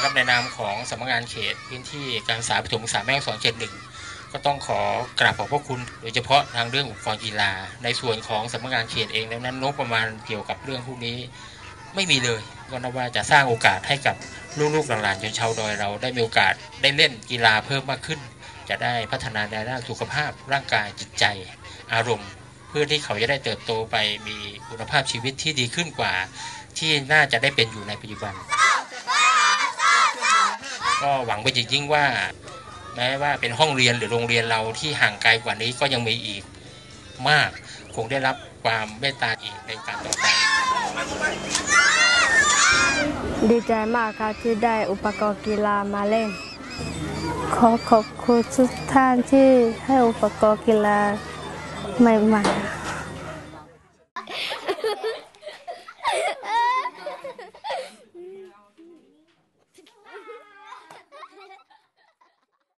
นะครับในนามของสำนักงานเขตพื้นที่การศึกษาประถมศึกษาแม่ฮ่องสอนเขตหนึ่งก็ต้องขอกราบขอบพระคุณ โดยเฉพาะทางเรื่องอุปกรณ์กีฬา ในส่วนของสำนักงานเขตเองแล้วนั้นงบประมาณเกี่ยวกับเรื่องพวกนี้ไม่มีเลย ก็นับว่าจะสร้างโอกาสให้กับลูกๆหลานๆชนชาวดอยเราได้มีโอกาสได้เล่นกีฬาเพิ่มมากขึ้น จะได้พัฒนาในด้านสุขภาพร่างกายจิตใจ อารมณ์ เพื่อที่เขาจะได้เติบโตไปมีคุณภาพชีวิตที่ดีขึ้นกว่า ที่น่าจะได้เป็นอยู่ในปัจจุบัน ก็หวังไปจริงๆว่า แม้ว่าเป็นห้องเรียนหรือโรงเรียนเราที่ห่างไกลกว่านี้ก็ยังมีอีกมาก คงได้รับความเมตตาอีกในการต่อไปดีใจมากครับที่ได้อุปกรณ์กีฬามาเล่น ขอขอบคุณทุกท่านที่ให้อุปกรณ์กีฬาใหม่ๆ